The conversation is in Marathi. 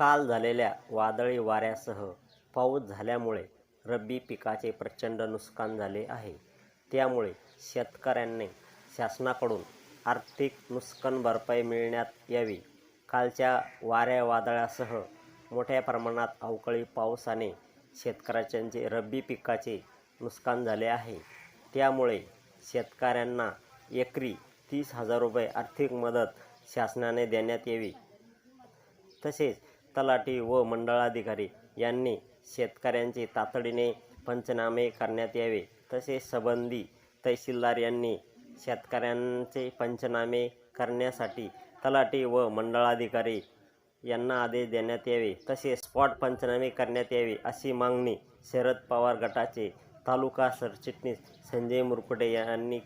काल झालेल्या वादळी वाऱ्यासह पाऊस झाल्यामुळे रब्बी पिकाचे प्रचंड नुकसान झाले आहे. त्यामुळे शेतकऱ्यांनी शासनाकडून आर्थिक नुकसान भरपाई मिळण्यात यावी. कालच्या वाऱ्या वादळासह मोठ्या प्रमाणात अवकाळी पावसाने शेतकऱ्यांचे रब्बी पिकाचे नुकसान झाले आहे. त्यामुळे शेतकऱ्यांना एकरी तीस हजार रुपये आर्थिक मदत शासनाने देण्यात यावी. तसेच तलाठी व मंडळाधिकारी यांनी शेतकऱ्यांचे तातडीने पंचनामे करण्यात यावे. तसेच संबंधी तहसीलदार यांनी शेतकऱ्यांचे पंचनामे करण्यासाठी तलाठी व मंडळाधिकारी यांना आदेश देण्यात यावे. तसेच स्पॉट पंचनामे करण्यात यावे अशी मागणी शरद पवार गटाचे तालुका सरचिटणीस संजय मुरकुटे यांनी